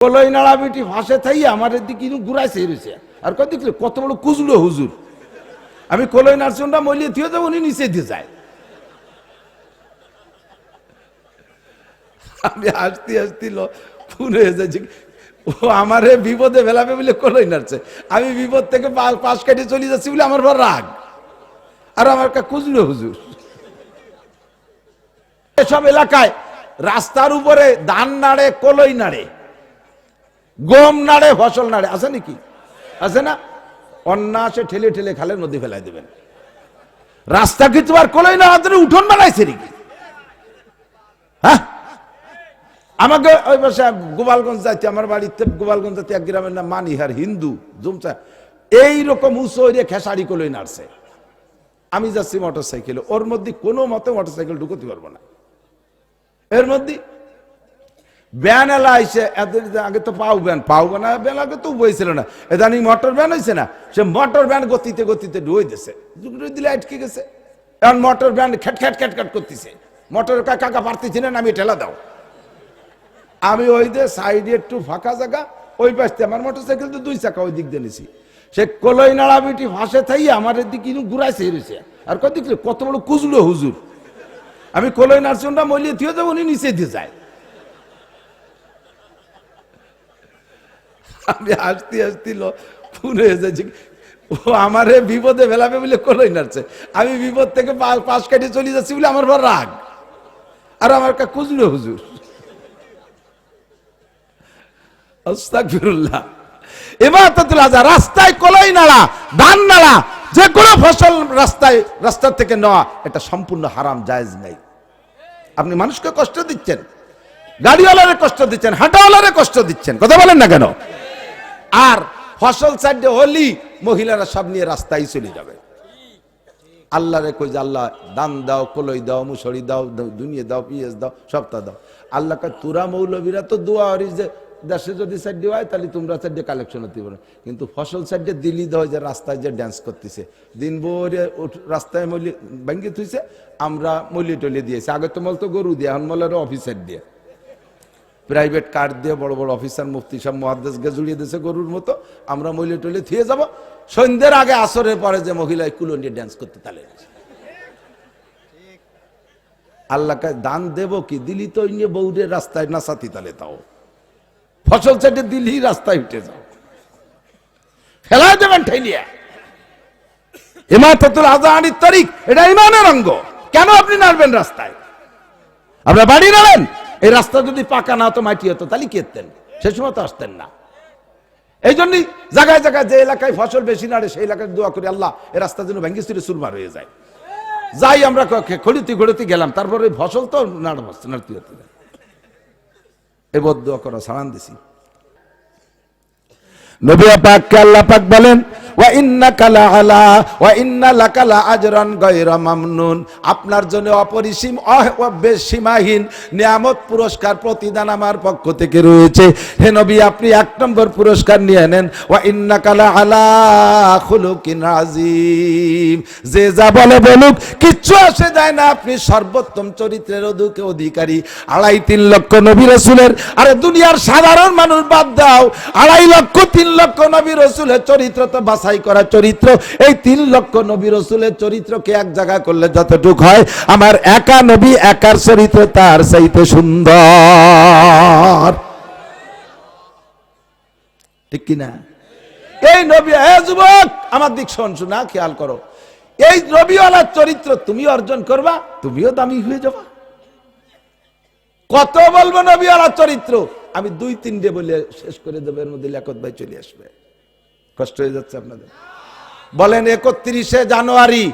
কলই নাড়া বেটি ফাঁসে থাই আমার দিকে ঘুরাইছে রয়েছে। আর কত দেখলে কত বড় কুজলো হুজুর। আমি কলই নার্সিংটা মলিয়ে থিয়ে যাব উনি নিচে দিয়ে যায়। আমি হাসতে হাসতে ফোন হয়ে যাচ্ছি। ও আমারে বিপদে ফেলাবে বলে কলই নাড়ছে। আমি বিপদ থেকে পাশ কাটিয়ে চলে যাচ্ছি বলে আমার বড় রাগ। আর আমার কা কুজলো হুজুর। এসব এলাকায় রাস্তার উপরে ধান নাড়ে, কলই নাড়ে। গম নাড়ে, ফসল নাড়ে, আছে নাকি? আছে না? অন্যাসে ঠেলে ঠেলে খালে নদী ফেলাই দেবেন। রাস্তা কিন্তু আর কলই না হাতে উঠোন বানাইছে নাকি? হ্যাঁ? আমাকে ওই পাশে গোপালগঞ্জ যাইতে, আমার বাড়িতে গোপালগঞ্জ যাতে এক গ্রামের নাম মানিহার, হিন্দু জুমচা এইরকম উঁচু ওই খেসারি কলই নাড়ছে। আমি যাচ্ছি মোটর সাইকেলে ওর মধ্যে কোনো মতে মোটর সাইকেল ঢুকতে পারব না। এর মধ্যে ব্যান এলা আইসে এদের আগে তো পাও ব্যান পাও ব্যান ব্যান আগে তো বইছিল না। এদানি মোটর ব্যান হয়েছে না, সে মোটর ব্যান গতিতে গতিতে ডুয়ে দিছে। দিলে আটকে গেছে। এখন মোটর ব্যান খ্যাট খ্যাট খ্যাট খ্যাট করতেছে। মোটর কাকা পারতেছি না আমি ঠেলা দাও। আমি ওই যে সাইডে একটু ফাঁকা জায়গা, ওই পাশে আমার মোটর সাইকেল তো দুই চাকা ওই দিক দিয়ে নিছি। সে কলই নাড়া বিটি ফাঁসে থাই আমার দিকে ঘুরাইছে রয়েছে আর কত দেখলে, কত বড় কুজলো হুজুর। আমি কলই নার্সিংটা মলিয়ে থিয়ে যাব, উনি নিচে দিয়ে যায়। আমি হাসতে হাসতে ফোন হয়ে যাচ্ছি ও আমারে বিপদে ফেলাবে বলে কলই নাড়ছে। আমি বিপদ থেকে পাশ কাটিয়ে চলে যাচ্ছি বলে আমার বড় রাগ। আর আমার কা কুজলো হুজুর। আস্তাগফিরুল্লাহ। রাস্তায় কলাই নাড়া, ধান নাড়া যে কোনো ফসল রাস্তায়, রাস্তা থেকে নেওয়া, এটা সম্পূর্ণ হারাম, জায়েজ নাই। আপনি মানুষকে কষ্ট দিচ্ছেন। গাড়িওয়ালারে কষ্ট দিচ্ছেন, হাঁটাওয়ালারে কষ্ট দিচ্ছেন। কথা বলেন না কেন? আর ফসল সাইডে হলি মহিলারা সব নিয়ে রাস্তায় চলে যাবে। আল্লাহ রে কই আল্লাহ, দান দাও, কলই দাও, মুসড়ি দাও, দুনিয়া দাও পিএস দাও, সবটা দাও। আল্লাহ কয়, তুরা মৌলবীরা তো দোয়া হরি যে, দেশে যদি সাইডে হয় তাহলে তোমরা সাইডে কালেকশন হতে পারো। কিন্তু ফসল সাইডে দিল্লি দেওয়া যে, রাস্তায় যে ড্যান্স করতেছে। দিন ভোরে রাস্তায় মলি ভেঙ্গে থুইছে, আমরা মলি টলি দিয়েছি। আগে তো মল তো গরু দিয়ে, এখন মলের অফিসার দিয়ে। প্রাইভেট কার দিয়ে বড় বড় অফিসার, মুফতি সব মহাদেশকে জুড়িয়ে দিয়েছে গরুর মতো। আমরা মহিলা টলি থুয়ে যাব। সন্ধ্যের আগে আসরের পরে যে মহিলা কুলো নিয়ে ড্যান্স করতে তালে আল্লাহকে দান দেব কি? দিলি তো নিয়ে বৌরের রাস্তায় না নাচাতি তালে তাও। ফসল চাইতে দিলি, রাস্তায় উঠে যাও। ফেলা দেবেন ঠেলিয়া। ইমাতাতুল আজাহানির তারিখ এটা ইমানের অঙ্গ। কেন আপনি নাড়বেন রাস্তায়? আপনার বাড়ি নাড়েন? এই রাস্তা যদি পাকা না হতো মাটি হতো, তাহলে কেতেন সে সময় তো আসতেন না। এই জন্যই জায়গায় জায়গায় যে এলাকায় ফসল বেশি নাড়ে সেই এলাকায় দোয়া করি, আল্লাহ এই রাস্তা যেন ভেঙ্গি চুরে সুরমার হয়ে যায়। যাই আমরা খড়িতে ঘড়িতে গেলাম, তারপরে ওই ফসল তো নাড়ব নাড়তে হতে এবার দোয়া করা সাড়ান দিছি। নবী পাককে আল্লাহ পাক বলেন ওয়া ইন্নাকা লাআলা, ওয়া ইন্না লাকা লাআজরান আপনার জন্য অপরিসীম সীমাহীন নিয়ামত পুরস্কার প্রতিদান আমার পক্ষ থেকে রয়েছে। হে নবী, আপনি এক নম্বর পুরস্কার নিয়ে নেন। ওয়া ইন্নাকা লাআলা খুলুকিন আযীম। যে যা বলে বলুক, কিচ্ছু আসে যায় না। আপনি সর্বোত্তম চরিত্রের অধুকে অধিকারী। আড়াই তিন লক্ষ নবী রসুলের, আরে দুনিয়ার সাধারণ মানুষ বাদ দাও। আড়াই লক্ষ, তিন লক্ষ নবী রসুলের চরিত্র তো বাছাই করা চরিত্র। এই তিন লক্ষ নবী রসুলের চরিত্রকে এক জায়গায় করলে যতটুক হয়, আমার একা নবী একার চরিত্র তার চাইতে সুন্দর। ঠিক কিনা? এই নবী হে যুবক, আমার দিক শোন, শোনা খেয়াল করো। এই নবীওয়ালার চরিত্র তুমি অর্জন করবা, তুমিও দামি হয়ে যাবা। কত বলব নবীওয়ালার চরিত্র? আমি দুই তিনটে বলে শেষ করে দেবো, এর মধ্যে লেখত ভাই চলে আসবে। কষ্ট হয়ে যাচ্ছে আপনাদের। বলেন, একত্রিশে জানুয়ারি।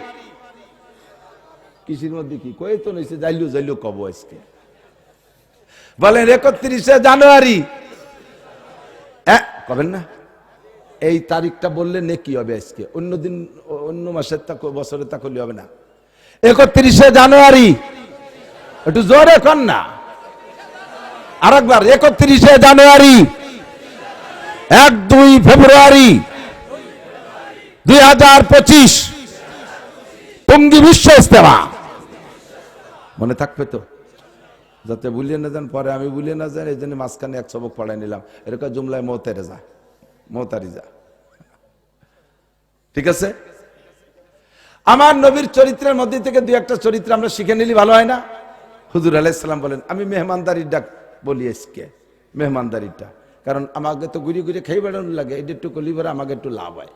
কৃষির মধ্যে কি? কয়ে তো নিছে যাইলিও যাইলিও কব আজকে। বলেন, একত্রিশে জানুয়ারি। কবেন না? এই তারিখটা বললে নেকি হবে আজকে। অন্যদিন অন্য মাসের তা বছরে তা করলে হবে না। একত্রিশে জানুয়ারি। একটু জোরে কর না। আরেকবার, একত্রিশে জানুয়ারি। এক দুই ফেব্রুয়ারি। দুই হাজার পঁচিশ। টঙ্গি বিশ্ব ইস্তেমা। মনে থাকবে তো? যাতে বুলিয়ে না যান, পরে আমি বুলিয়ে না যান এই জন্য মাঝখানে এক সবক পড়াই নিলাম। এরকম জুমলায় মৌতারে যা, মৌতারি যা। ঠিক আছে? আমার নবীর চরিত্রের মধ্যে থেকে দুই একটা চরিত্র আমরা শিখে নিলি, ভালো হয় না? হুজুর আলাইসাল্লাম বলেন, আমি মেহমানদারির ডাক বলি আজকে মেহমানদারিটা কারণ আমাকে তো ঘুরিয়ে ঘুরিয়ে খেয়ে বেড়ানো লাগে এটা একটু করলি পরে আমাকে একটু লাভ হয়।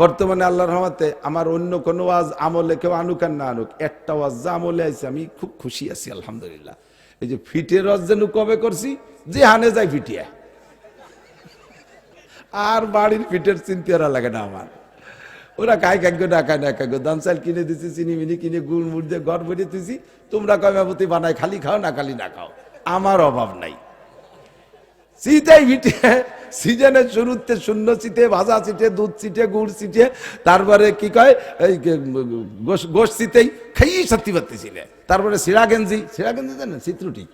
বর্তমানে আল্লাহর রহমতে আমার অন্য কোনো ওয়াজ আমলে কেউ আনুক আর না আনুক, একটা ওয়াজ যা আমলে আছে আমি খুব খুশি আছি, আলহামদুলিল্লাহ। এই যে ফিটের ওয়াজ যেন কবে করছি? যে হানে যায় ফিটিয়া। আর বাড়ির ফিটের চিন্তারা লাগে না আমার। ওরা কায় কাক্য না খায় না কাক্য দান চাল কিনে দিছি, চিনি মিনি কিনে গুড় মুড় দিয়ে ঘর ভরে দিছি তোমরা কয়মাপতি বানাই খালি খাও না খালি না খাও? আমার অভাব নাই। শীতেই ভিটে সিজনের শুরুতে শূন্য চিটে ভাজা চিটে দুধ চিটে গুড় চিটে তারপরে কি কয়, এই গোশ চিতেই খাইয়ে সত্যি পারতেছিলে তারপরে সিরা গেঞ্জি সিরা গেঞ্জি জানেন চিত্রটি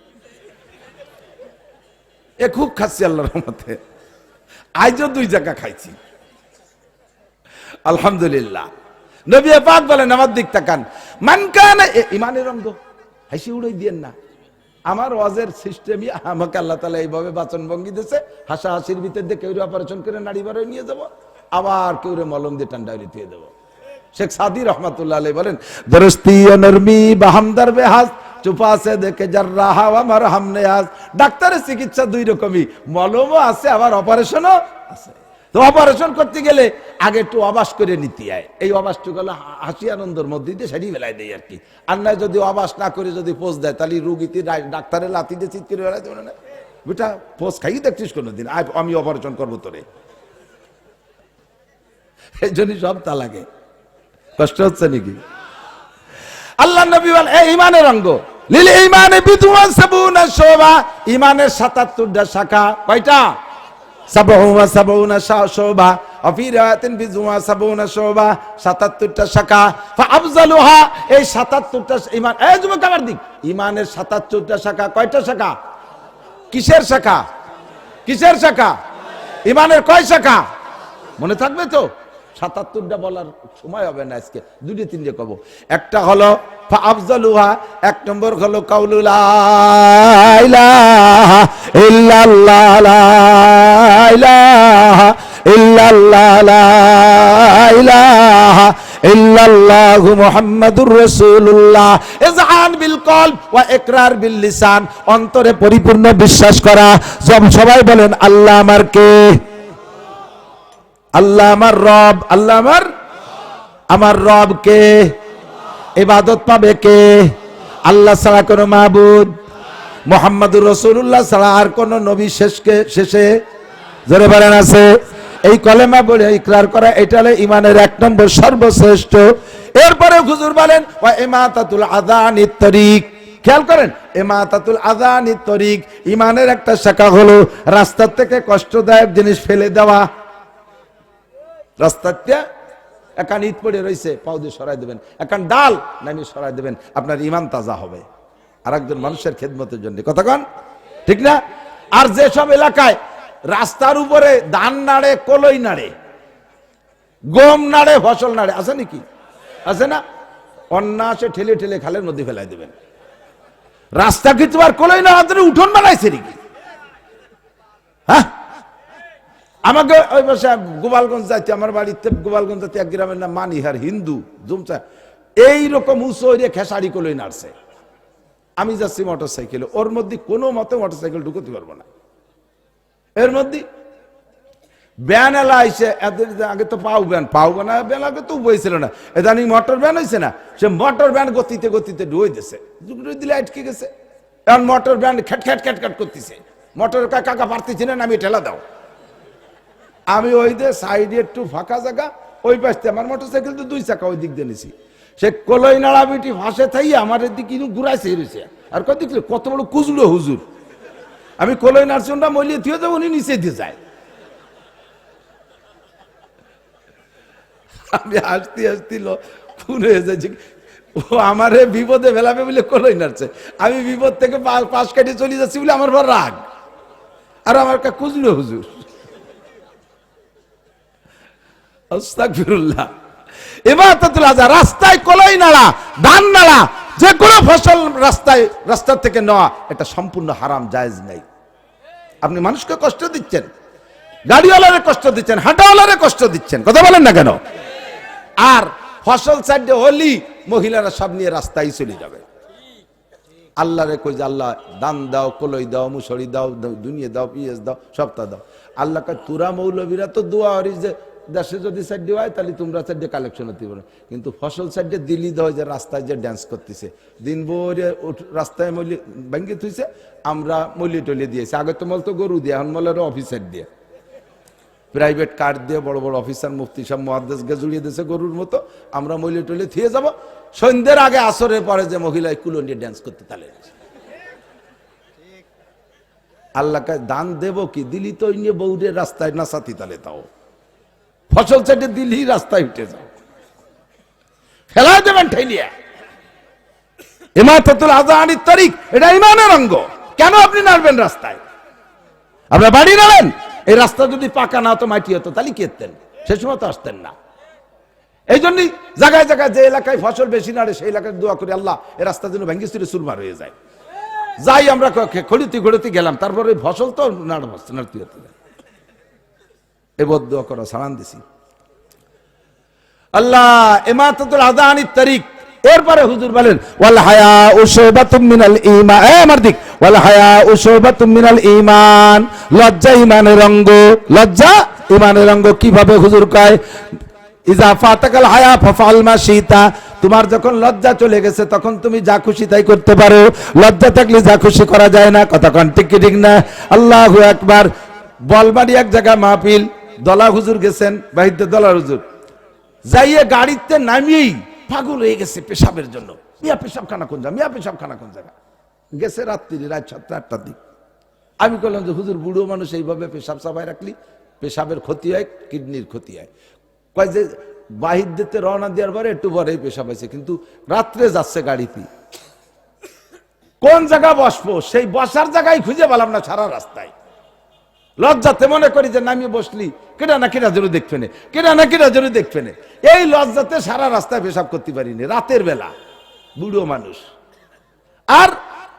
এ খুব খাচ্ছি আল্লাহর রহমতে। আজও দুই জায়গা খাইছি। আলহামদুলিল্লাহ। নবী পাক বলেন, আমার দিক তাকান। মান কান ইমানের অঙ্গ। হাসি উড়াই দিয়েন না। আমার ওয়াজের সিস্টেমই আমাকে আল্লাহ তালা এইভাবে বাচন ভঙ্গি দিয়েছে হাসা হাসির ভিতর দিয়ে কেউ অপারেশন করে নাড়ি বারে নিয়ে যাব, আবার কেউ মলম দিয়ে ঠান্ডা দিয়ে দেবো। শেখ সাদি রহমাতুল্লাহ আলাই বলেন, দরস্তি নরমি বাহামদার বেহাজ চুপা আছে দেখে যার রাহা আমার হামনে আজ ডাক্তারের চিকিৎসা দুই রকমই, মলমও আছে, আবার অপারেশনও আছে। তো অপারেশন করতে গেলে আগে একটু অবাস করে নিতে হয়। এই অবাসটুকু হলো হাসি আনন্দর মধ্যে দিয়ে সেটি বেলায় দেয় আর কি। আর নয় যদি অবাস না করে যদি পোষ দেয়, তাহলে রুগীতে ডাক্তারের লাথি দিয়ে করে বেড়াতে পারে না। বেটা পোষ খাই দেখছিস কোনোদিন? আয়, আমি অপারেশন করব তোরে। এই জন্যই সব তা লাগে কষ্ট হচ্ছে নাকি? আল্লাহ নবী বল এই ইমানের অঙ্গ। লিল ইমানে বিদুয়ান সাবুনা শোভা। ইমানের 77টা শাখা কয়টা? সাবহুয়া সাবুনা শোভা অফি রায়াতিন বিদুয়া সাবুনা শোভা 77টা শাখা। ফাআফজালুহা এই 77টা ঈমান এই যুবক আমার দিক। ইমানের 77টা শাখা, কয়টা শাখা? কিসের শাখা? কিসের শাখা? ইমানের কয় শাখা? মনে থাকবে তো? সাতাত্তরটা বলার সময় হবে না আজকে। দুটি তিনটে কব। একটা হলো আফজালুহা, এক নম্বর হলো কাউলুলা ইল্লাল্লাহু মুহাম্মাদুর রাসূলুল্লাহ। ইজহান বিল কলব ওয়া ইকরার বিল লিসান। অন্তরে পরিপূর্ণ বিশ্বাস করা। সব সবাই বলেন, আল্লাহ আমার কে? আল্লাহ আমার রব, আল্লাহ আমার আমার রব কে? এবাদত পাবে কে? আল্লাহ ছাড়া কোনো মাহবুদ মোহাম্মদুর রসুল্লাহ ছাড়া আর কোন নবী শেষকে, শেষে? জোরে বলেন আছে। এই কলেমা বলে ইকরার করা, এটা ইমানের এক নম্বর সর্বশ্রেষ্ঠ। এরপরে হুজুর বলেন, ওয়া ইমাতাতুল আযানিত তরিক। খেয়াল করেন, ইমাতাতুল আযানিত তরিক ইমানের একটা শাখা হলো রাস্তার থেকে কষ্টদায়ক জিনিস ফেলে দেওয়া। রাস্তাটা একান ইট পড়ে রয়েছে পাও দিয়ে সরাই দেবেন। একান ডাল নামিয়ে সরাই দেবেন, আপনার ইমান তাজা হবে। আর একজন মানুষের খেদমতের জন্য। কথা কন? ঠিক না? আর যেসব এলাকায় রাস্তার উপরে ধান নাড়ে, কলই নাড়ে, গম নাড়ে, ফসল নাড়ে, আছে নাকি? আছে না? অন্যাসে ঠেলে ঠেলে খালের নদী ফেলাই দেবেন। রাস্তা কি তোমার কলই জন্য উঠোন বানাইছে নাকি? হ্যাঁ? আমাকে ওই পাশে গোপালগঞ্জ যাইতে, আমার বাড়িতে গোপালগঞ্জ যাইতে এক গ্রামের নাম মানিহার, হিন্দু জুমচা এইরকম উঁচু হইরে খেসারি কলই নাড়ছে আমি যাচ্ছি মোটর সাইকেলে ওর মধ্যে কোনো মতে মোটর সাইকেল ঢুকতে পারব না। এর মধ্যে ব্যান এলা আইসে এদের আগে তো পাও ব্যান পাও না ব্যান আগে তো বইছিল না। এদানি মোটর ব্যান হয়েছে না, সে মোটর ব্যান গতিতে গতিতে ডুয়ে দিছে। দিলে আটকে গেছে। এখন মোটর ব্যান খেট খেট খেট খেট করতেছে। মোটর কাকা পারতেছি না আমি ঠেলা দাও। আমি ওই যে সাইডে একটু ফাঁকা জায়গা, ওই পাশে আমার মোটর সাইকেল তো দুই চাকা ওই দিক দিয়ে নিছি। সে কলই নাড়া বিটি ফাঁসে থাই আমার এদিকে কিন্তু ঘুরাইছে রয়েছে। আর কত দেখলে, কত বড় কুজলো হুজুর। আমি কলই নার্সনটা মলিয়ে থিয়ে যাব উনি নিচে দিয়ে যায়। আমি হাসতে হাসতে খুন হয়ে যাচ্ছি। ও আমারে বিপদে ফেলাবে বলে কলই নাড়ছে। আমি বিপদ থেকে পাশ কাটিয়ে চলে যাচ্ছি বলে আমার বড় রাগ। আর আমার কা কুজলো হুজুর আস্তাগফিরুল্লাহ ইবাদতুল আজা রাস্তায় কলই নাড়া, ধান নাড়া যে কোনো ফসল রাস্তায় রাস্তা থেকে নেওয়া, এটা সম্পূর্ণ হারাম, জায়েজ নেই। আপনি মানুষকে কষ্ট দিচ্ছেন, গাড়িওয়ালারে কষ্ট দিচ্ছেন, হাঁটাওয়ালারে কষ্ট দিচ্ছেন, কথা বলেন না কেন? আর ফসল সাইডে হলি মহিলারা সব নিয়ে রাস্তায় চলে যাবে। আল্লাহরে কই যে, আল্লাহ দান দাও, কলই দাও, মুসড়ি দাও, দুনিয়া দাও পিএস দাও সপ্তাহ দাও। আল্লাহ কয়, তুরা মৌলবীরা তো দোয়া হরিস যে দেশে যদি সাইডে হয়, তাহলে তোমরা সাইডে কালেকশন হতে পারো। কিন্তু ফসল সাইডে দিল্লি দেওয়া যে রাস্তায় যে ড্যান্স করতেছে। দিন ভরে রাস্তায় মলি ভেঙ্গে থুইছে, আমরা মলি টলি দিয়েছি আগে তো মল তো গরু দিয়ে, এখন মলের অফিসার দিয়ে। প্রাইভেট কার দিয়ে বড় বড় অফিসার মুফতি সব মহাদেশকে জুড়িয়ে দিয়েছে গরুর মতো। আমরা মলি টলি থিয়ে যাব। সন্ধ্যের আগে আসরের পরে যে মহিলা কুলো নিয়ে ড্যান্স করতে তালে আল্লাহকে দান দেব কি? দিলি তো নিয়ে বৌরের রাস্তায় না সাথী তালে তাও। ফসল চেটে দিলি রাস্তায় উঠে যাও। ফেলা দেবেন ঠেলিয়া। ইমাতাতুল আজাহানির তারিখ এটা ইমানের অঙ্গ। কেন আপনি নাড়বেন রাস্তায়? আপনার বাড়ি নাড়েন? এই রাস্তা যদি পাকা না হতো, মাটি হতো, তাহলে কেতেন সে সময় তো আসতেন না। এই জন্যই জায়গায় জায়গায় যে এলাকায় ফসল বেশি নাড়ে, সেই এলাকায় দোয়া করি, আল্লাহ এই রাস্তা যেন ভেঙ্গি চুরে সুরমার হয়ে যায়। যাই আমরা খড়িতে ঘড়িতে গেলাম, তারপরে ফসল তো নাড়তে হতে দিছি। আল্লাহ তারিখ। এরপরে হুজুর বলেন, ওয়াল হায়া উশবাতুম মিনাল এ, আমার দিক। ওয়াল হায়া মিনাল লজ্জা অঙ্গ। লজ্জা অঙ্গ কীভাবে হুজুর কয়? ইজা ফাতাকাল হায়া ফাফাল মা তোমার যখন লজ্জা চলে গেছে, তখন তুমি যা খুশি তাই করতে পারো। লজ্জা থাকলে যা খুশি করা যায় না। কথা কন, ঠিক না? আল্লাহু আকবার। বলবাড়ি এক জায়গা মাহফিল। দলা হুজুর গেছেন বাহিদ্য দলা হুজুর। যাইয়ে গাড়িতে নামিয়েই পাগল হয়ে গেছে পেশাবের জন্য। মিয়া পেশাবখানা কোন জায়গা? মিয়া পেশাবখানা কোন জায়গা? গেছে রাত্রি, রাত সাতটা, আটটার দিক। আমি বললাম যে, হুজুর, বুড়ো মানুষ এইভাবে পেশাব সাবাই রাখলি, পেশাবের ক্ষতি হয়, কিডনির ক্ষতি হয়। কয় যে, বাহির দিতে রওনা দেওয়ার পরে একটু পরেই পেশাব হয়েছে, কিন্তু রাত্রে যাচ্ছে গাড়িতে। কোন জায়গা বসবো? সেই বসার জায়গায় খুঁজে পেলাম না সারা রাস্তায়। লজ্জাতে মনে করি যে নামিয়ে বসলি। কেটা না কেটা জন্য দেখবে না কেটা না কেটা জন্য দেখবে না। এই লজ্জাতে সারা রাস্তায় পেশাব করতে পারিনি, রাতের বেলা। বুড়ো মানুষ। আর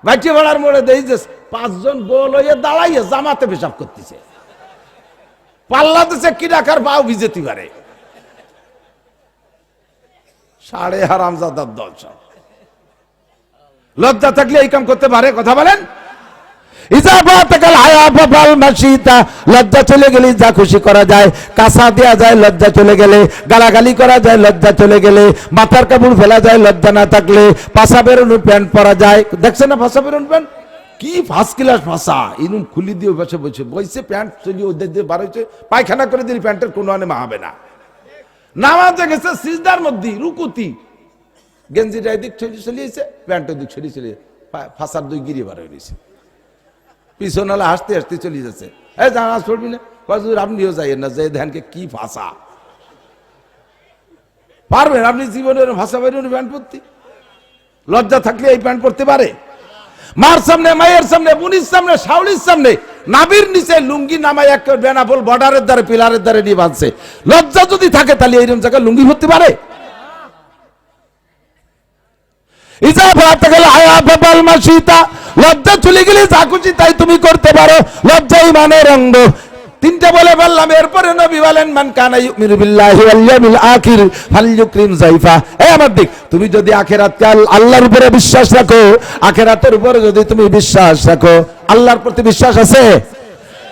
ভাইটি ভাড়ার মোড়ে দেই যে পাঁচজন গোল হয়ে দাঁড়াইয়ে জামাতে পেশাব করতেছে। পাল্লা দিছে কি রাখার পাও ভিজেতে পারে। সাড়ে হারাম জাদার দল লজ্জা থাকলে এই কাম করতে পারে, কথা বলেন? লজ্জা চলে গেলে যা খুশি করা যায়। কাঁসা দেয়া যায়, লজ্জা চলে গেলে। গালাগালি করা যায়, লজ্জা চলে গেলে। মাথার কাপড় ফেলা যায়, লজ্জা না থাকলে। পাশা বেরোনো প্যান্ট পরা যায়। দেখছেন না পাশা বেরোনো প্যান্ট? কি ফার্স্ট ক্লাস ভাষা ইনুন খুলি দিয়ে বসে বসে। বইছে প্যান্ট চলিয়ে ওদের দিয়ে বার হয়েছে। পায়খানা করে দিলে, প্যান্টের কোনো আনে মাহাবে না। নামাজে গেছে, সিজদার মধ্যে, রুকুতি। গেঞ্জিটা এদিক ছড়িয়ে চলিয়েছে প্যান্টের দিক ছড়িয়ে চলিয়ে ফাঁসার দুই গিরি বার হয়ে গেছে পিছনালা হাসতে হাসতে চলে যাচ্ছে। এই জানাজ পড়বি না। কজুর আপনিও যাইয়েন না, যে ধ্যানকে কি ভাষা? পারবেন? আপনি জীবনের ভাষা বাইরেন প্যান্ট পরতে। লজ্জা থাকলে এই প্যান্ট পরতে পারে। মার সামনে, মায়ের সামনে, বুনির সামনে, শাওলির সামনে নাবির নিচে লুঙ্গি নামায় এক বেনাফল বর্ডারের দ্বারে, পিলারের দ্বারে নিয়ে বাঁধছে। লজ্জা যদি থাকে, তাহলে এইরকম জায়গায় লুঙ্গি ভরতে পারে। ইজাফা গেলে, হায়া বাবাল মাসিতা। লজ্জা চলে গেলে যা খুশি তাই তুমি করতে পারো। লজ্জা ইমানের অঙ্গ। তিনটা বলে বললাম এরপরে নবী বলেন, মান কানা ইউমিনু ওয়াল ইয়াউমিল আখির ফালইউকরিম যাইফা। এই আমার দিক, তুমি যদি আখিরাত কাল আল্লাহর উপরে বিশ্বাস রাখো, আখিরাতের উপরে যদি তুমি বিশ্বাস রাখো, আল্লাহর প্রতি বিশ্বাস আছে?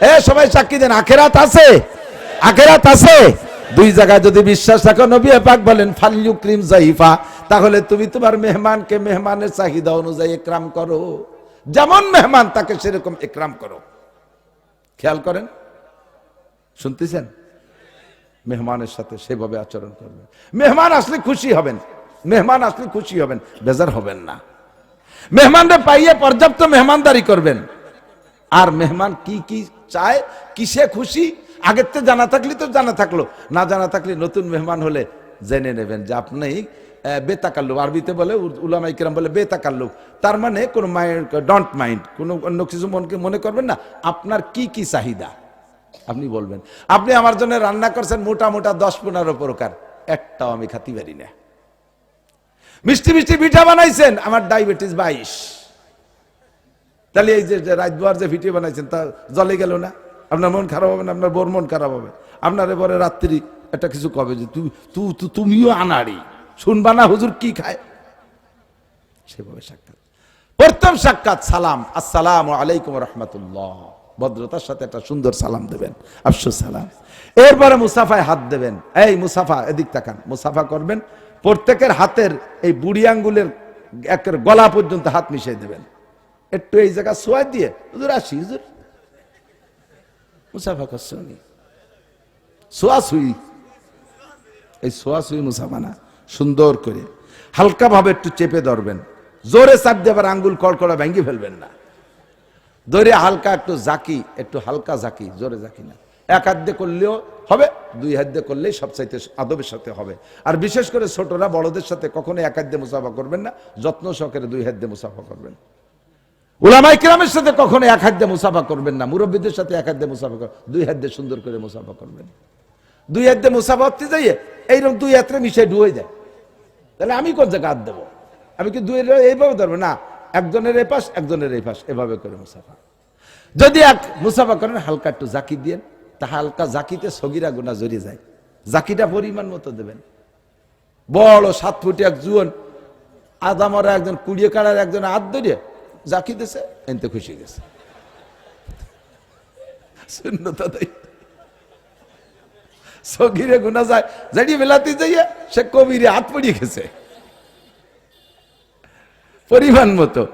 এ, সবাই সাক্ষী দেন, আখিরাত আছে? আখিরাত আছে? দুই জায়গায় যদি বিশ্বাস রাখো, নবী পাক বলেন, ফাল্লু ক্রিম যাইফা তাহলে তুমি তোমার মেহমানকে মেহমানের চাহিদা অনুযায়ী একরাম করো। যেমন মেহমান, তাকে সেরকম একরাম করো। খেয়াল করেন? শুনতেছেন? মেহমানের সাথে সেভাবে আচরণ করবেন। মেহমান আসলে খুশি হবেন। মেহমান আসলে খুশি হবেন। বেজার হবেন না। মেহমানরা পাইয়ে পর্যাপ্ত মেহমানদারি করবেন। আর মেহমান কি কি চায়, কিসে খুশি আগের তো জানা থাকলে তো জানা থাকল। না জানা থাকলে নতুন মেহমান হলে জেনে নেবেন যে আপনি বেতাকাল্লুক, আরবিতে বলে উল- উলামাই কিরাম বলে বেতাকাল্লুক। তার মানে কোনো মাইন্ড ডন্ট মাইন্ড কোনো অন্য কিছু মনকে মনে করবেন না। আপনার কি কি চাহিদা? আপনি বলবেন। আপনি আমার জন্য রান্না করছেন মোটা মোটা দশ পনেরো প্রকার। একটাও আমি খাতি পারি না। মিষ্টি মিষ্টি পিঠা বানাইছেন, আমার ডায়াবেটিস বাইশ। তাহলে এই যে যে রাজদুয়ার যে ভিডিও বানাইছেন, তা জলে গেল না? আপনার মন খারাপ হবে না, আপনার বোর মন খারাপ হবে। আপনার এবারে রাত্রি একটা কিছু কবে যে তুমিও আনাড়ি। শুনবা না হুজুর কি খায়? সেভাবে সাক্ষাৎ। প্রথম সাক্ষাৎ, সালাম। আসসালাম আলাইকুম রহমতুল্লাহ। ভদ্রতার সাথে একটা সুন্দর সালাম দেবেন। আফসোস সালাম। এরপরে মুসাফায় হাত দেবেন। এই মুসাফা, এদিক তাকান। মুসাফা করবেন। প্রত্যেকের হাতের এই বুড়ি আঙ্গুলের একের গলা পর্যন্ত হাত মিশিয়ে দেবেন। একটু এই জায়গা সোয়া দিয়ে, হুজুর আসি, হুজুর। মুসাফা করছে উনি সোয়া সুই এই সোয়া সুই মুসাফা সুন্দর করে হালকা ভাবে একটু চেপে ধরবেন। জোরে চাপ দিয়ে আবার আঙ্গুল কড়কড়া ভেঙে ফেলবেন না। ধরে হালকা একটু জাকি একটু হালকা জাকি জোরে জাকি না। এক হাত করলেও হবে, দুই হাত দিয়ে করলেই সবচাইতে আদবের সাথে হবে। আর বিশেষ করে ছোটরা বড়দের সাথে কখনো এক হাত মুসাফা করবেন না, যত্ন সহকারে দুই হাত দিয়ে মুসাফা করবেন। উলামাই কিরামের সাথে কখনো এক হাত দিয়ে মুসাফা করবেন না। মুরব্বীদের সাথে এক হাত দিয়ে মুসাফা করবেন দুই হাত দিয়ে সুন্দর করে মুসাফা করবেন। দুই হাত দিয়ে মুসাফা হতে যাইয়ে এইরকম দুই হাতরে মিশে ডুয়ে যায়। তাহলে আমি কোন জায়গায় হাত দেবো? আমি কি দুই এইভাবে ধরবো? না, একজনের এই পাশ, একজনের এই পাশ। এভাবে করে মুসাফা। যদি এক মুসাফা করেন, হালকা একটু জাকি দিয়েন তা হালকা জাকিতে সগিরা গুণা জড়িয়ে যায়। জাকিটা পরিমাণ মতো দেবেন। বড় সাত ফুটি এক জুয়ন আদামরা একজন, কুড়িয়ে কাড়ার একজন হাত ধরিয়ে জাকি দিছে, এনতে খুশি গেছে। সগিরে গুনা যায় জানি বেলাতে যাইয়া, সে কবিরে হাত পড়িয়ে গেছে। পরিমাণ মতো।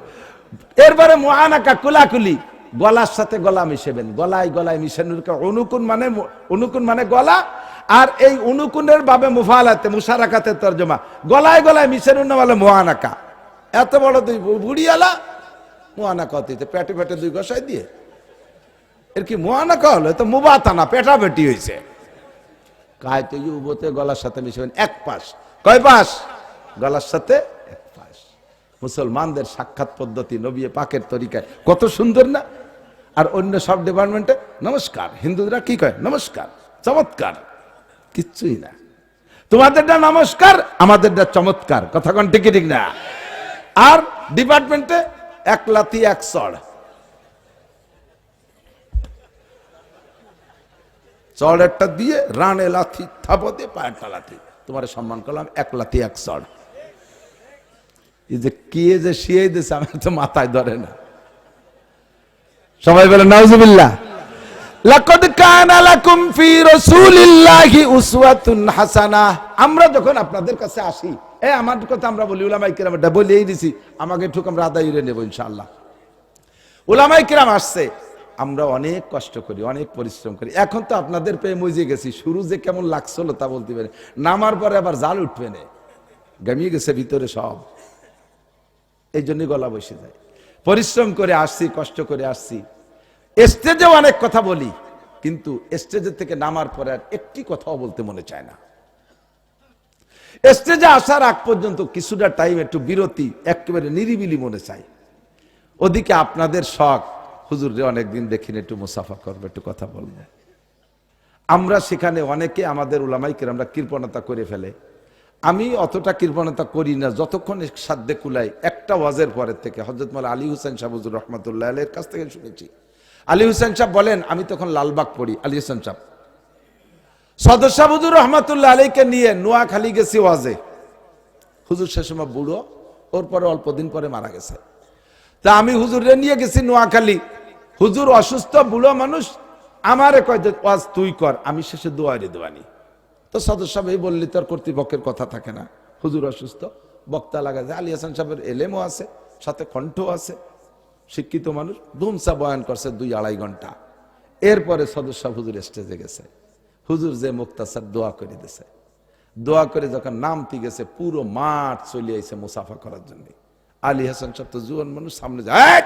এরপরে মহানাকা কুলাকুলি, গলার সাথে গলা মিশেবেন। গলায় গলায় মিশানোর অনুকুন মানে অনুকুন মানে গলা, আর এই অনুকুনের ভাবে মুফালাতে মুসারাকাতে তর্জমা। গলায় গলায় মিশানোর না বলে মহানাকা এত বড় বু- বুড়িয়ালা মহানাকা হতে পেটে পেটে দুই গসাই দিয়ে। এর কি মহানাকা হলো? এ তো মুবাতানা পেটা পেটি হয়েছে কায়তে ইউবতে গলার সাথে মিশবেন, এক পাশ। কয় পাশ? গলার সাথে এক পাশ। মুসলমানদের সাক্ষাৎ পদ্ধতি নবিয়ে পাকের তরিকায় কত সুন্দর না? আর অন্য সব ডিপার্টমেন্টে নমস্কার। হিন্দুরা কি কয়? নমস্কার, চমৎকার। কিচ্ছুই না। তোমাদেরটা নমস্কার, আমাদেরটা চমৎকার। কথা কোন ঠিক না? আর ডিপার্টমেন্টে এক লাথি, এক চড় চড় একটা দিয়ে রানে লাথি, থাপো দিয়ে পায়েরটা লাথি। তোমার সম্মান করলাম, এক লাথি, এক চড় এই যে কে যে শিয়ে দিয়েছে আমার তো মাথায় ধরে না। সবাই বলে, নাউজুবিল্লাহ। লাকাদ কানা লাকুম ফি রাসূলিল্লাহি উসওয়াতুন হাসানাহ আমরা যখন আপনাদের কাছে আসি, এ আমার কথা আমরা বলি, উলামায়ে কিরাম এটা বলেই দিছি, আমাকে ঠুক আমরা আদায় করে নেব ইনশাআল্লাহ। ওলামাই কিরাম আসছে, আমরা অনেক কষ্ট করি, অনেক পরিশ্রম করি। এখন তো আপনাদের পেয়ে মজে গেছি, শুরু যে কেমন লাগছিল তা বলতে পারে নামার পরে আবার জাল উঠবে না গামিয়ে গেছে ভিতরে সব। এই জন্যই গলা বসে যায়। পরিশ্রম করে আসছি, কষ্ট করে আসছি। স্টেজেও অনেক কথা বলি, কিন্তু স্টেজের থেকে নামার পরে আর একটি কথাও বলতে মনে চায় না। স্টেজে আসার আগ পর্যন্ত কিছুটা টাইম একটু বিরতি, একেবারে নিরিবিলি মনে চাই। ওদিকে আপনাদের শখ, হুজুর অনেকদিন দেখিনি, একটু মুসাফা করব, একটু কথা বলব। আমরা সেখানে অনেকে আমাদের উলামাইকে আমরা কৃপণতা করে ফেলে। আমি অতটা কৃপণতা করি না, যতক্ষণ সাধ্যে কুলাই একটা ওয়াজের পরের থেকে। হজরত মাল আলী হুসেন সাহুজুর রহমতুল্লাহ আলের কাছ থেকে শুনেছি। আলী হুসেন সাহেব বলেন, আমি তখন লালবাগ পড়ি। আলী হোসেন সাহেব সদস্য হুজুর রহমতুল্লাহ আলীকে নিয়ে নোয়াখালী গেছি ওয়াজে। হুজুর সে সময় বুড়ো, ওর পরে অল্প দিন পরে মারা গেছে। তা আমি হুজুরে নিয়ে গেছি নোয়াখালী। হুজুর অসুস্থ, বুড়ো মানুষ, আমারে কয় ওয়াজ তুই কর, আমি শেষে দোয়ারি দোয়ানি। তো সদস্য সাহেব এই বললি, তোর কর্তৃপক্ষের কথা থাকে না। হুজুর অসুস্থ, বক্তা লাগা যায়। আলী হাসান সাহেবের এলেমও আছে, সাথে কণ্ঠও আছে। শিক্ষিত মানুষ ধুমসা বয়ান করছে দুই আড়াই ঘণ্টা। এরপরে সদস্য হুজুর স্টেজে গেছে। হুজুর যে মুক্তাসার দোয়া করে দিছে। দোয়া করে যখন নামতি গেছে, পুরো মাঠ চলে আইছে মুসাফা করার জন্য। আলী হাসান সাহেব তো জুয়ান মানুষ, সামনে যায়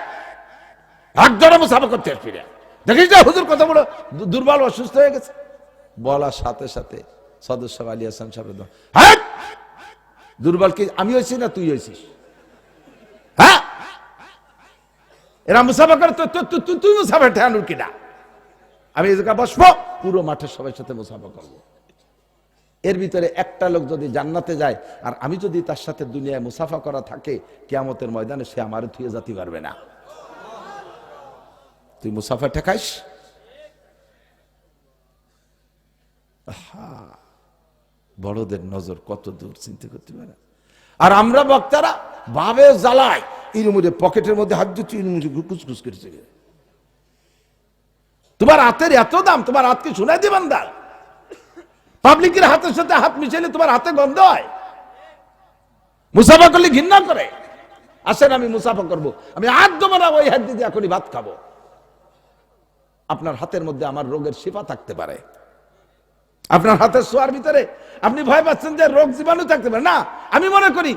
মুসাফা করতে আসবি দেখিস না হুজুর কথা বলো দুর্বল, অসুস্থ হয়ে গেছে। বলার সাথে সাথে সদস্য আলী হাসান সাহেব হ্যাঁ! দুর্বল কি? আমি হয়েছি না তুই হয়েছিস হ্যাঁ! এরা মুসাফা করে, তো- তুই মুসাফা ঠেয়ানুর কিনা আমি এই জায়গায় বসবো, পুরো মাঠের সবাই সাথে মুসাফা করব। এর ভিতরে একটা লোক যদি জান্নাতে যায়, আর আমি যদি তার সাথে দুনিয়ায় মুসাফা করা থাকে, কেয়ামতের ময়দানে সে আমার থুয়ে যেতে পারবে না। তুই মুসাফা ঠেকাইস? বড়দের নজর কত দূর, চিন্তা করতে পারে আর আমরা বক্তারা ভাবে জ্বালায়। ইরুমুরে পকেটের মধ্যে হাত দিচ্ছি ইরুমুরে কুচকুচ করেছে তোমার হাতের এত দাম, তোমার হাতকে শুনাই দিবেন দাল পাবলিকের হাতের সাথে হাত মিশাইলে তোমার হাতে গন্ধ হয়। মুসাফা করলে ঘৃণা করে। আসেন, আমি মুসাফা করব। আমি হাত দেবো ওই হাত দিয়ে এখনই ভাত খাব। আপনার হাতের মধ্যে আমার রোগের শিফা থাকতে পারে। আপনার হাতের সোয়ার ভিতরে আপনি ভয় পাচ্ছেন যে রোগ জীবাণু থাকতে পারে। না, আমি মনে করি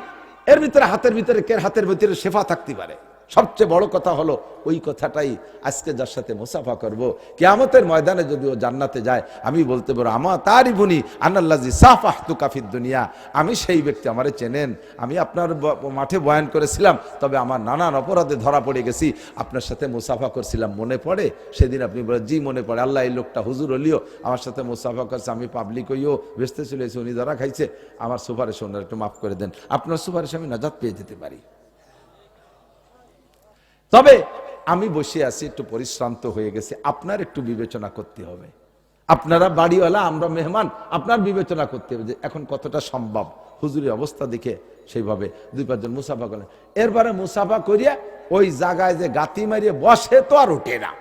এর ভিতরে হাতের ভিতরে হাতের ভিতরে শেফা থাকতে পারে। সবচেয়ে বড় কথা হলো ওই কথাটাই আজকে যার সাথে মুসাফা করব। কেয়ামতের ময়দানে যদি ও জান্নাতে যায়, আমি বলতে পারব আমার তারই বুনি আনাল্লাজি সাফ আহতু কাফির দুনিয়া। আমি সেই ব্যক্তি আমারে চেনেন। আমি আপনার মাঠে বয়ান করেছিলাম, তবে আমার নানান অপরাধে ধরা পড়ে গেছি। আপনার সাথে মুসাফা করছিলাম, মনে পড়ে? সেদিন আপনি বলেন, জি, মনে পড়ে। আল্লাহ এই লোকটা হুজুর হলিও আমার সাথে মুসাফা করছে, আমি পাবলিক হইও বেসতে চলেছি, উনি ধরা খাইছে। আমার সুপারিশ ওনার একটু মাফ করে দেন। আপনার সুপারিশ আমি নাজাত পেয়ে যেতে পারি। তবে আমি বসে আছি, একটু পরিশ্রান্ত হয়ে গেছে। আপনার একটু বিবেচনা করতে হবে। আপনারা বাড়িওয়ালা, আমরা মেহমান, আপনার বিবেচনা করতে হবে যে এখন কতটা সম্ভব। হুজুরের অবস্থা দেখে সেইভাবে দুই পাঁচজন মুসাফা করেন এরপরে মুসাফা করিয়া ওই জায়গায় যে গাতি মারিয়ে বসে তো আর ওঠে না।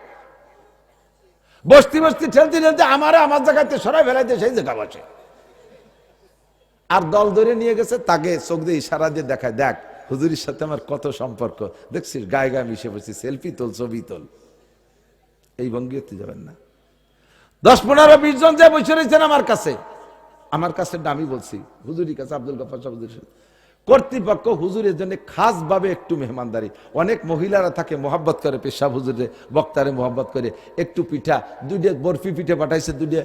বসতি বসতি ঠেলতে ঠেলতে আমারে আমার জায়গাতে সরাই ফেলাইতে সেই জায়গা বসে। আর দল ধরে নিয়ে গেছে, তাকে চোখ দিয়ে ইশারা দিয়ে দেখায়, দেখ হুজুরির সাথে আমার কত সম্পর্ক? দেখছিস, গায়ে গায়ে মিশে বসছি সেলফি তোল, ছবি তোল। এই ভঙ্গিতে যাবেন না। দশ, পনেরো, বিশ জন যে বসে রয়েছেন আমার কাছে আমার কাছে আমি বলছি, হুজুরির কাছে আব্দুল গফার সাহেব। কর্তৃপক্ষ হুজুরের জন্য খাস ভাবে একটু মেহমানদারি। অনেক মহিলারা থাকে, মোহাব্বত করে পেশাব হুজুরে, বক্তারে মোহাব্বত করে, একটু পিঠা, দুইটা বরফি পিঠে পাঠাইছে, দুইটা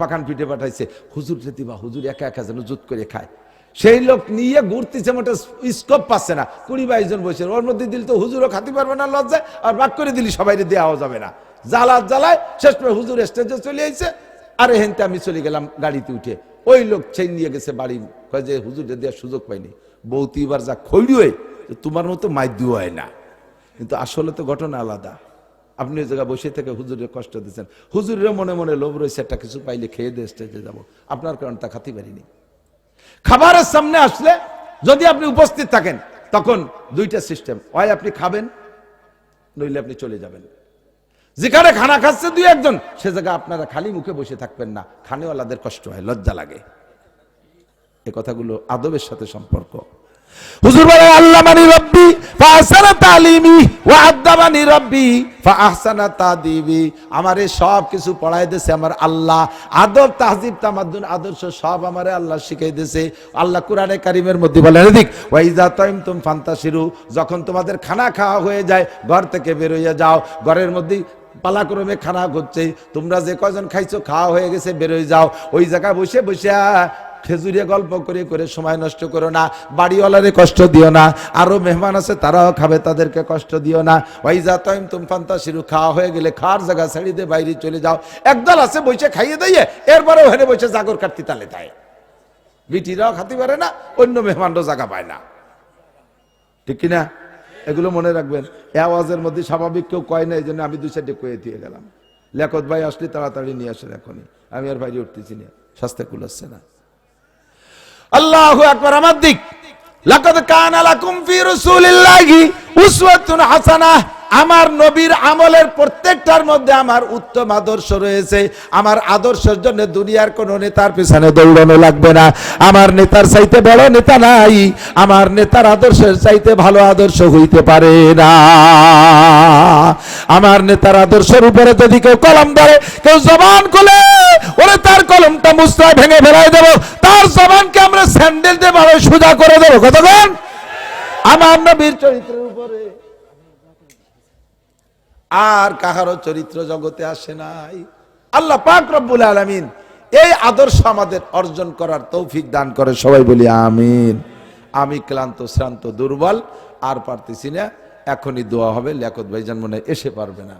পাকান পিঠে পাঠাইছে। হুজুর যদি বা হুজুর একা একা যেন জুত করে খায় সেই লোক নিয়ে ঘুরতেছে, মোটে স্কোপ পাচ্ছে না। কুড়ি বাইশ জন বসে ওর মধ্যে দিল তো হুজুরও খাতে পারবে না, লজ্জায়। আর বাক করে দিলি সবাই দেওয়া যাবে না। জ্বালা জ্বালায় শেষ করে হুজুর স্টেজে চলে আইছে। আর হেনতে আমি চলে গেলাম গাড়িতে উঠে। ওই লোক চেন নিয়ে গেছে বাড়ি। যে হুজুর দেওয়ার সুযোগ পাইনি। বৌতি এবার যা খৈরি তোমার মতো মাইদ্যু হয় না। কিন্তু আসলে তো ঘটনা আলাদা। আপনি ওই জায়গায় বসে থেকে হুজুরের কষ্ট দিচ্ছেন। হুজুরের মনে মনে লোভ রয়েছে, একটা কিছু পাইলে খেয়ে দিয়ে স্টেজে যাব। আপনার কারণ তা খাতে পারিনি। খাবারের সামনে আসলে যদি আপনি উপস্থিত থাকেন, তখন দুইটা সিস্টেম। হয় আপনি খাবেন, নইলে আপনি চলে যাবেন। যেখানে খানা খাচ্ছে দুই একজন, সে জায়গায় আপনারা খালি মুখে বসে থাকবেন না। খানেওয়ালাদের কষ্ট হয়, লজ্জা লাগে। এ কথাগুলো আদবের সাথে সম্পর্ক। হুজুর বলে আল্লাহ মানি রব্বি, ফাহসানা তালিমি, ওয়া রব্বি, ফাহসানা তাদিবি। সব কিছু পড়াই দিয়েছে আমার আল্লাহ। আদব, তাহজিব, তামাদ্দুন, আদর্শ সব আল্লাহ শিখাই দিয়েছে আল্লাহ কারিমের মধ্যে এদিক ফান্তাসিরু যখন তোমাদের খানা খাওয়া হয়ে যায়, ঘর থেকে বের হইয়া যাও। ঘরের মধ্যে পালাক্রমে খানা ঘুরছে, তোমরা যে কজন খাইছো, খাওয়া হয়ে গেছে বেরোয় যাও। ওই জায়গায় বসে বসে খেজুরিয়া গল্প করে করে সময় নষ্ট করো না, বাড়িওয়ালারে কষ্ট দিও না, আরও মেহমান আছে তারাও খাবে, তাদেরকে কষ্ট দিও না। ওই যা তৈম তুম ফান্তা শিরু খাওয়া হয়ে গেলে খাওয়ার জায়গা ছাড়ি দিয়ে বাইরে চলে যাও। একদল আছে বসে খাইয়ে দিয়ে, এরপরে ওখানে বসে জাগর কাটতি তালে তাই বিটিরাও খাতে পারে না, অন্য মেহমানরাও জায়গা পায় না। ঠিক কিনা? এগুলো মনে রাখবেন। এ আওয়াজের মধ্যে স্বাভাবিক কেউ কয় না এই জন্য আমি দুই সাইডে কয়ে দিয়ে গেলাম। লেখত, ভাই, আসলে তাড়াতাড়ি নিয়ে আসেন এখনই। আমি আর বাইরে উঠতেছি না, স্বাস্থ্য কুলাচ্ছে না। আল্লাহু আকবার আমার দিক। লাকাদ কানা লাকুম ফি রাসূলিল্লাহি উসওয়াতুন হাসানাহ। আমার নবীর আমলের প্রত্যেকটার মধ্যে আমার উত্তম আদর্শ রয়েছে। আমার আদর্শের জন্য দুনিয়ার কোন নেতার পিছনে দৌড়ানো লাগবে না। আমার নেতার চাইতে বড় নেতা নাই। আমার নেতার আদর্শের চাইতে ভালো আদর্শ হইতে পারে না। আমার নেতার আদর্শের উপরে যদি কেউ কলম ধরে, কেউ জবান খুলে, ওরে তার কলমটা মুস্তায় ভেঙে ফেলাই দেব। তার জবানকে আমরা স্যান্ডেল দিয়ে ভালো সোজা করে দেবো। কতক্ষণ? আমার নবীর চরিত্রের উপরে। আর কাহারও চরিত্র জগতে আসে নাই। আল্লাহ পাক রব্বুল আলামিন এই আদর্শ আমাদের অর্জন করার তৌফিক দান করে। সবাই বলি আমিন। আমি ক্লান্ত, শ্রান্ত, দুর্বল, আর পারতেছি না। এখনই দোয়া হবে, লেখত ভাইজান মনে এসে পারবে না।